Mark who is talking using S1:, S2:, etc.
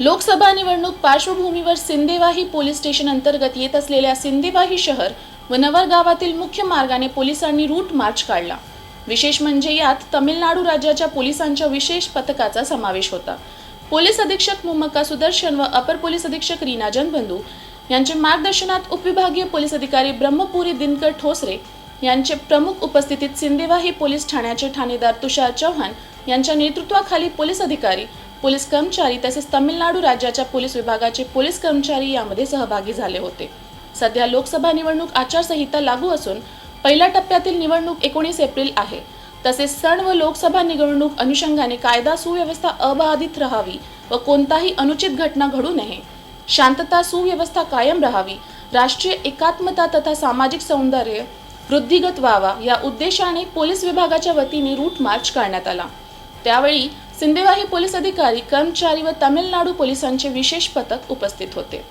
S1: लोकसभा निवडणूक पार्श्वभूमीवर Sindewahi police station अंतर्गत येत असलेल्या सिंदेवाही शहर व नवर गावातील मुख्य मार्गाने पोलिसांनी रूट मार्च काढला. विशेष म्हणजे यात तमिळनाडू राज्याच्या पोलिसांच्या विशेष पथकाचा समावेश होता. पोलीस अधीक्षक मुमक्का सुदर्शन व अपर पोलीस अधीक्षक रीना जनबंधू यांच्या मार्गदर्शनात उपविभागीय पोलीस अधिकारी ब्रह्मपुरी दिनकर ठोसरे यांचे प्रमुख उपस्थितीत सिंदेवाही पोलीस ठाण्याचे ठाणेदार तुषार चव्हाण यांच्या नेतृत्वाखाली पोलीस अधिकारी पोलीस कर्मचारी तसेच तमिळनाडू राज्याच्या पोलीस विभागाचे पोलीस कर्मचारी यामध्ये सहभागी झाले होते. सध्या लोकसभा निवडणूक आचारसंहिता लागू असून पहिल्या टप्प्यातील निवडणूक एकोणीस एप्रिल आहे. तसेच सण व लोकसभा निवडणूक अनुषंगाने कायदा सुव्यवस्था अबाधित राहावी व कोणताही अनुचित घटना घडू नये. शांतता सुव्यवस्था कायम राहावी राष्ट्रीय एकात्मता तथा सामाजिक सौंदर्य वृद्धिगत व्हावा या उद्देशाने पोलीस विभागाच्या वतीने रूट मार्च करण्यात आला. त्यावेळी सिंदेवाही पोलीस अधिकारी कर्मचारी व तामिळनाडू पोलिसांचे विशेष पथक उपस्थित होते.